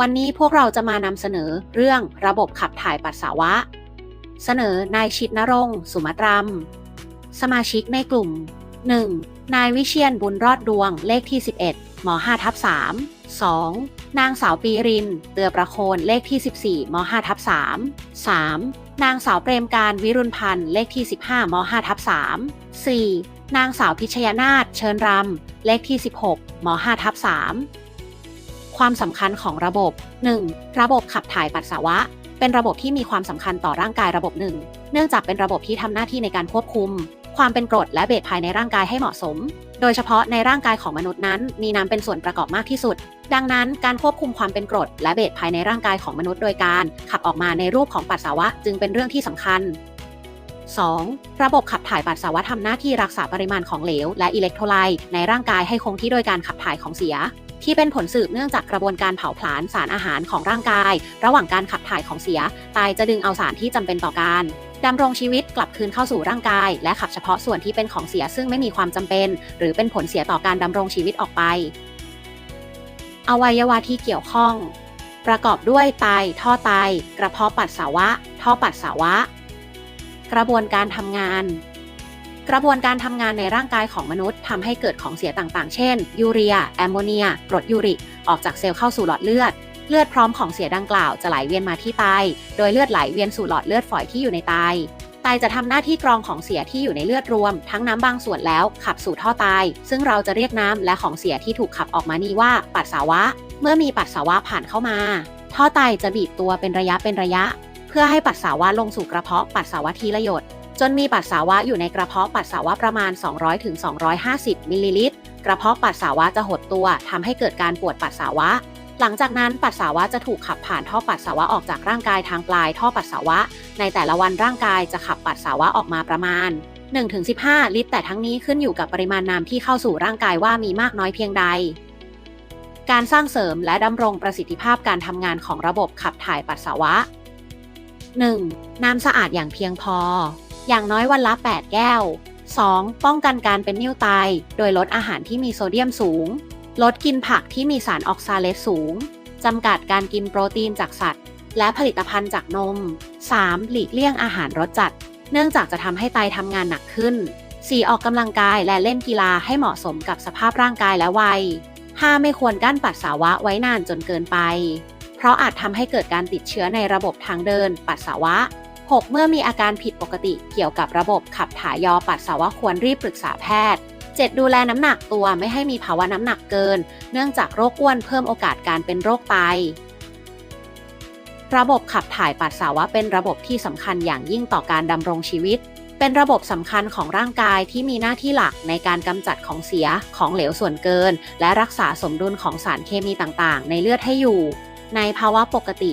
วันนี้พวกเราจะมานำเสนอเรื่องระบบขับถ่ายปัสสาวะ เสนอนายชิดนรงสุมัตรม สมาชิกในกลุ่ม 1. นายวิเชียนบุญรอดดวงเลขที่ 11ม5ทับ3 2. นางสาวปีริน เตือประโคนเลขที่ 14ม5ทับ3 3. นางสาวเปรมการวิรุณพันธ์เลขที่ 15ม5ทับ3 4. นางสาวพิชยนาถเชิญรำเลขที่ 16ม5ทับ3 ความสำคัญของระบบ 1. ระบบขับถ่ายปัสสาวะ เป็นระบบที่มีความสำคัญต่อร่างกายระบบหนึ่ง เนื่องจากเป็นระบบที่ทำหน้าที่ในการควบคุม ความเป็นกรดและเบสภายในร่างกายให้เหมาะสม โดยเฉพาะในร่างกายของมนุษย์นั้น มีน้ำเป็นส่วนประกอบมากที่สุด ดังนั้นการควบคุมความเป็นกรดและเบสภายในร่างกายของมนุษย์ โดยการ ขับออกมาในรูปของปัสสาวะจึงเป็นเรื่องที่สำคัญ 2. ระบบขับถ่ายปัสสาวะทำหน้าที่รักษาปริมาณของเหลว และอิเล็กโทรไลต์ในร่างกายให้คงที่โดยการขับถ่ายของเสีย ที่เป็นผลสืบเนื่องจากกระบวนการเผาผลาญสารอาหารของร่างกาย ระหว่างการขับถ่ายของเสียไตจะดึงเอาสารที่จำเป็นต่อการดำรงชีวิตกลับคืนเข้าสู่ร่างกาย และขับเฉพาะส่วนที่เป็นของเสียซึ่งไม่มีความจำเป็น หรือเป็นผลเสียต่อการดำรงชีวิตออกไป อวัยวะที่เกี่ยวข้อง ประกอบด้วยไต ท่อไต กระเพาะปัสสาวะ ท่อปัสสาวะ กระบวนการทำงาน กระบวนการทำงานในร่างกายของมนุษย์ทำให้เกิดของเสียต่างๆ เช่น ยูเรีย แอมโมเนียกรดยูริก ออกจากเซลล์เข้าสู่หลอดเลือด เลือดพร้อมของเสียดังกล่าวจะไหลเวียนมาที่ไต โดยเลือดไหลเวียนสู่หลอดเลือดฝอยที่อยู่ในไต ไตจะทำหน้าที่กรองของเสียที่อยู่ในเลือดรวม ทั้งน้ำบางส่วนแล้วขับสู่ท่อไต ซึ่งเราจะเรียกน้ำและของเสียที่ถูกขับออกมานี้ว่าปัสสาวะ เมื่อมีปัสสาวะผ่านเข้ามา ท่อไตจะบีบตัวเป็นระยะเป็นระยะ เพื่อให้ปัสสาวะลงสู่กระเพาะปัสสาวะทีละหยด จนมีปัสสาวะอยู่ในกระเพาะปัสสาวะประมาณ 200-250 มิลลิลิตร กระเพาะปัสสาวะจะหดตัวทำให้เกิดการปวดปัสสาวะ หลังจากนั้นปัสสาวะจะถูกขับผ่านท่อปัสสาวะออกจากร่างกายทางปลายท่อปัสสาวะ ในแต่ละวันร่างกายจะขับปัสสาวะออกมาประมาณ 1-15 ลิตร แต่ทั้งนี้ขึ้นอยู่กับปริมาณน้ำที่เข้าสู่ร่างกายว่ามีมากน้อยเพียงใดการสร้างเสริมและดำรงประสิทธิภาพการทำงานของระบบขับถ่ายปัสสาวะ 1. น้ำสะอาดอย่างเพียงพอ อย่างน้อยวันละ 8 แก้ว 2. ป้องกันการเป็นนิ่วไตโดยลดอาหารที่มีโซเดียมสูง ลดกินผักที่มีสารออกซาเลตสูง จำกัดการกินโปรตีนจากสัตว์ และผลิตภัณฑ์จากนม 3. หลีกเลี่ยงอาหารรสจัด เนื่องจากจะทำให้ไตทำงานหนักขึ้น 4. ออกกำลังกายและเล่นกีฬาให้เหมาะสมกับสภาพร่างกายและวัย 5. ไม่ควรกั้นปัสสาวะไว้นานจนเกินไป เพราะอาจทำให้เกิดการติดเชื้อในระบบทางเดิน ปัสสาวะ 6. เมื่อมีอาการผิดปกติเกี่ยวกับระบบขับถ่ายยอปัสสาวะควรรีบปรึกษาแพทย์ 7. ดูแลน้ำหนักตัวไม่ให้มีภาวะน้ำหนักเกิน เนื่องจากโรคอ้วนเพิ่มโอกาสการเป็นโรคไต ระบบขับถ่ายปัสสาวะเป็นระบบที่สำคัญอย่างยิ่งต่อการดำรงชีวิต เป็นระบบสำคัญของร่างกายที่มีหน้าที่หลักในการกำจัดของเสียของเหลวส่วนเกิน และรักษาสมดุลของสารเคมีต่างๆ ในเลือดให้อยู่ ในภาวะปกติ